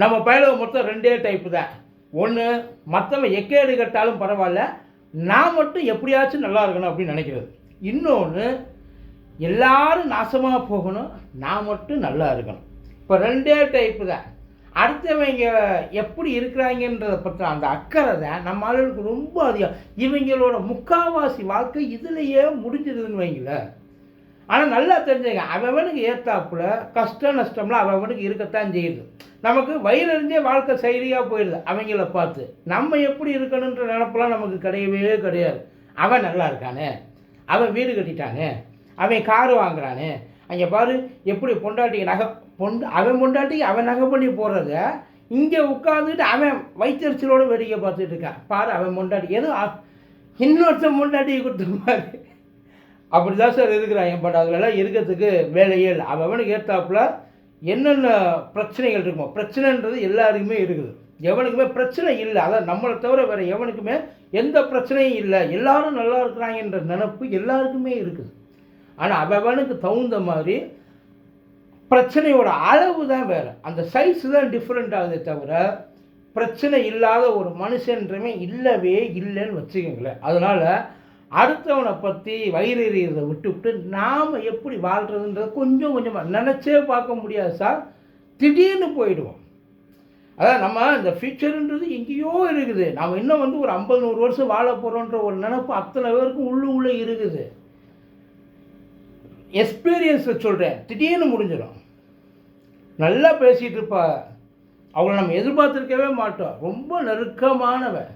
நம்ம பயலுக மொத்தம் ரெண்டே டைப்பு தான். ஒன்று மற்றவன் எக்கேடு கட்டாலும் பரவாயில்ல நான் மட்டும் எப்படியாச்சும் நல்லா இருக்கணும் அப்படின்னு நினைக்கிறது. இன்னொன்று எல்லாரும் நாசமாக போகணும் நான் மட்டும் நல்லா இருக்கணும். இப்போ ரெண்டே டைப்பு தான். அடுத்தவங்க எப்படி இருக்கிறாங்கன்றதை பற்றி அந்த அக்கறை தான் நம்ம அளவுக்கு ரொம்ப அதிகம். இவங்களோட முக்காவாசி வாழ்க்கை இதுலேயே முடிஞ்சிருதுன்னு வைங்களேன். ஆனால் நல்லா தெரிஞ்சுங்க அவனுக்கு ஏற்றாப்புல கஷ்ட நஷ்டம்லாம் அவனுக்கு இருக்கத்தான் செய்யுது. நமக்கு வயிறறிஞ்சே வாழ்க்கை செயலியாக போயிடுது அவங்கள பார்த்து நம்ம எப்படி இருக்கணுன்ற நினப்பெல்லாம் நமக்கு கிடையவே கிடையாது. அவன் நல்லா இருக்கானே. அவன் வீடு கட்டிட்டானே. அவன் கார் வாங்குறானே. அங்கே பாரு எப்படி பொண்டாட்டிக்கு நகை பொண்டு அவன் பொண்டாட்டிக்கு அவன் நகை பண்ணி போடுறத இங்கே உட்காந்துட்டு அவன் வயிற்றுச்சலோட வேடிக்கை பார்த்துட்டு இருக்கான் பாரு அவன் பொண்டாட்டி ஏதோ இன்னொருத்தன் பொண்டாட்டியை கொடுத்துருப்பாரு அப்படி தான் சார் இருக்கிறாங்க பட் அதுலலாம் இருக்கிறதுக்கு வேலையே இல்லை. அவன் அவனுக்கு ஏற்றாப்புல என்னென்ன பிரச்சனைகள் இருக்குமோ பிரச்சனைன்றது எல்லாருக்குமே இருக்குது. எவனுக்குமே பிரச்சனை இல்லை. அதான் நம்மளை தவிர வேறு எவனுக்குமே எந்த பிரச்சனையும் இல்லை. எல்லாரும் நல்லா இருக்கிறாங்கன்ற நினப்பு எல்லாருக்குமே இருக்குது. ஆனால் அவனுக்கு தகுந்த மாதிரி பிரச்சனையோட அளவு தான் வேறு. அந்த சைஸ் தான் டிஃப்ரெண்ட் ஆகுதே தவிர பிரச்சனை இல்லாத ஒரு மனுஷன்றமே இல்லவே இல்லைன்னு வச்சுக்கோங்களேன். அதனால் அடுத்தவனை பற்றி வயிறு விட்டு விட்டுவிட்டு நாம் எப்படி வாழ்கிறதுன்றத கொஞ்சம் கொஞ்சமாக நினச்சே பார்க்க முடியாது சார். திடீர்னு போயிடுவோம். அதான் நம்ம இந்த ஃபியூச்சருன்றது எங்கேயோ இருக்குது. நாம் இன்னும் வந்து ஒரு ஐம்பது நூறு வருஷம் வாழ போகிறோன்ற ஒரு நினப்பு அத்தனை பேருக்கும் உள்ளு உள்ளே இருக்குது. எக்ஸ்பீரியன்ஸை சொல்கிறேன் திடீர்னு முடிஞ்சிடும். நல்லா பேசிகிட்டு இருப்பா. அவளை நம்ம எதிர்பார்த்துருக்கவே மாட்டோம். ரொம்ப நெருக்கமானவன்.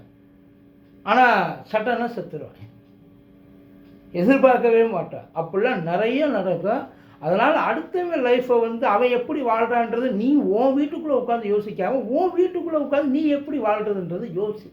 ஆனால் சட்டன்னா செத்துருவான் எதிர்பார்க்கவே மாட்டான். அப்படிலாம் நிறைய நடக்கும். அதனால் அடுத்தவன் லைஃப்பை வந்து அவன் எப்படி வாழ்கிறான்றது நீ உன் வீட்டுக்குள்ளே உட்காந்து யோசிக்காம உன் வீட்டுக்குள்ளே உட்காந்து நீ எப்படி வாழ்கிறதுன்றது யோசி.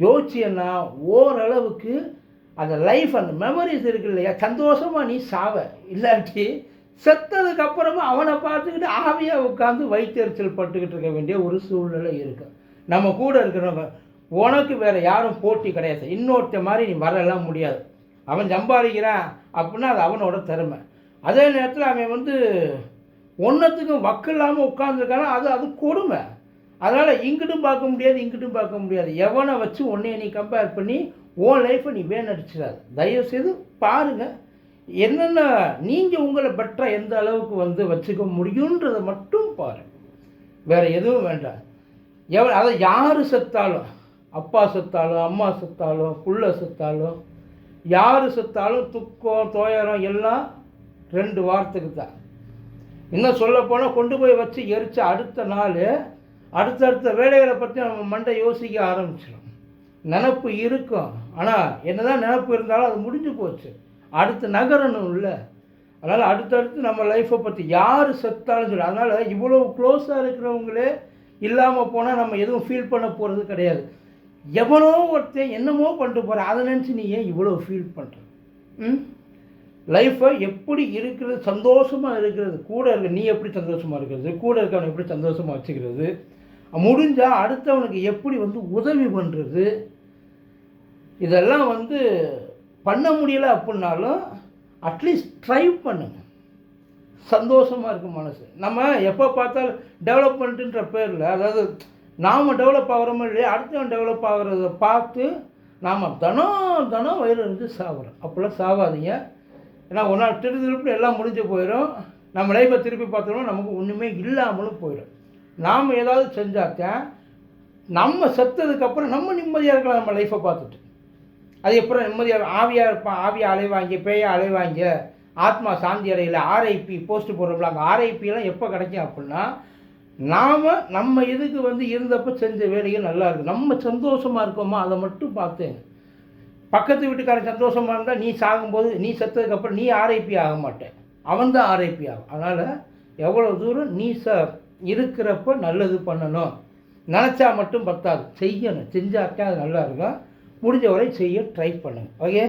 யோசிச்சேன்னா ஓரளவுக்கு அந்த லைஃப் அந்த மெமரிஸ் இருக்கு இல்லையா சந்தோஷமாக நீ சாவ. இல்லாட்டி செத்ததுக்கு அப்புறமா அவனை பார்த்துக்கிட்டு ஆவியாக உட்காந்து வயிற்றெரிச்சல் பட்டுக்கிட்டு இருக்க வேண்டிய ஒரு சூழ்நிலை இருக்குது நம்ம கூட இருக்கிறவங்க உனக்கு வேறு யாரும் போட்டி கிடையாது. இன்னொருத்த மாதிரி நீ வரலாம் முடியாது. அவன் சம்பாதிக்கிறான் அப்படின்னா அது அவனோட திறமை. அதே நேரத்தில் அவன் வந்து ஒன்றத்துக்கும் வக்கு இல்லாமல் உட்காந்துருக்கானா அது அது கொடுமை. அதனால் இங்கிட்டும் பார்க்க முடியாது இங்கிட்டும் பார்க்க முடியாது. எவனை வச்சு உன்னைய நீ கம்பேர் பண்ணி உன் லைஃப்பை நீ வேணடிச்சிடாது. தயவுசெய்து பாருங்கள் என்னென்ன நீங்கள் உங்களை பெட்டராக எந்த அளவுக்கு வந்து வச்சுக்க முடியுன்றதை மட்டும் பாருங்கள் வேறு எதுவும் வேண்டாம். எவ அதை யார் செத்தாலும் அப்பா செத்தாலும் அம்மா செத்தாலும் புள்ள செத்தாலும் யார் செத்தாலும் துக்கம் துயரம் எல்லாம் ரெண்டு வாரத்துக்கு தான். இன்னும் சொல்லப்போனால் கொண்டு போய் வச்சு எரிச்ச அடுத்த நாள் அடுத்தடுத்த வேலைகளை பற்றி நம்ம மண்டை யோசிக்க ஆரம்பிச்சிடும். நினப்பு இருக்கும். ஆனால் என்னதான் நினப்பு இருந்தாலும் அது முடிஞ்சு போச்சு. அடுத்து நகரணும் இல்லை. அதனால் அடுத்தடுத்து நம்ம லைஃப்பை பற்றி யார் செத்தாலும் சொல்லி அதனால் இவ்வளோ க்ளோஸாக இருக்கிறவங்களே இல்லாமல் போனால் நம்ம எதுவும் ஃபீல் பண்ண போகிறது கிடையாது. எவனோ ஒருத்தன் என்னமோ பண்ணிட்டு போகிறான் அதை நினச்சி நீ ஏன் இவ்வளோ ஃபீல் பண்ணுற ம்? லைஃப்பை எப்படி இருக்கிறது? சந்தோஷமாக இருக்கிறது? கூட இருக்க நீ எப்படி சந்தோஷமாக இருக்கிறது? கூட இருக்கவனை எப்படி சந்தோஷமாக வச்சுக்கிறது? முடிஞ்சால் அடுத்தவனுக்கு எப்படி வந்து உதவி பண்ணுறது இதெல்லாம் வந்து பண்ண முடியலை அப்படின்னாலும் அட்லீஸ்ட் ட்ரை பண்ணுங்க. சந்தோஷமாக இருக்கும் மனசு. நம்ம எப்போ பார்த்தாலும் டெவலப்மெண்ட்டுன்ற பேரில் அதாவது நாம் டெவலப் ஆகிறோமோ இல்லையா அடுத்தவன் டெவலப் ஆகிறத பார்த்து நாம் தினம் தினம் வயிறு இருந்து சாப்பிட்றோம். அப்போல்லாம் சாவாதீங்க. ஏன்னா ஒரு நாள் திரு திருப்பி எல்லாம் முடிஞ்சு போயிடும். நம்ம லைஃப்பை திருப்பி பார்த்தோம்னா நமக்கு ஒன்றுமே இல்லாமலும் போயிடும். நாம் ஏதாவது செஞ்சாத்தான் நம்ம செத்ததுக்கப்புறம் நம்ம நிம்மதியாக இருக்கலாம் நம்ம லைஃப்பை பார்த்துட்டு. அது எப்பறம் நிம்மதியாக ஆவியாக இருப்பான் ஆவியாக அலைவாங்க பேயாக அலைவாங்க. ஆத்மா சாந்தி அடையில் ஆர்ஐபி போஸ்ட் போடுறோம்ல அங்கே ஆர்ஐபிலாம் எப்போ கிடைக்கும் அப்படின்னா நாம் நம்ம இதுக்கு வந்து இருந்தப்போ செஞ்ச வேலைகள் நல்லா இருக்குது நம்ம சந்தோஷமாக இருக்கோமா? அதை மட்டும் பார்த்தேன். பக்கத்து வீட்டுக்காரன் சந்தோஷமாக இருந்தால் நீ சாகும்போது நீ செத்ததுக்கப்புறம் நீ ஆர்ஐபி ஆக மாட்டேன். அவன் தான் ஆர்ஐபி ஆகும். அதனால் எவ்வளோ தூரம் நீ ச இருக்கிறப்ப நல்லது பண்ணணும். நினச்சா மட்டும் பத்தாது. செய்யணும். செஞ்சாக்கா அது நல்லா இருக்கும். முடிஞ்ச வரை செய்ய ட்ரை பண்ணுங்க. ஓகே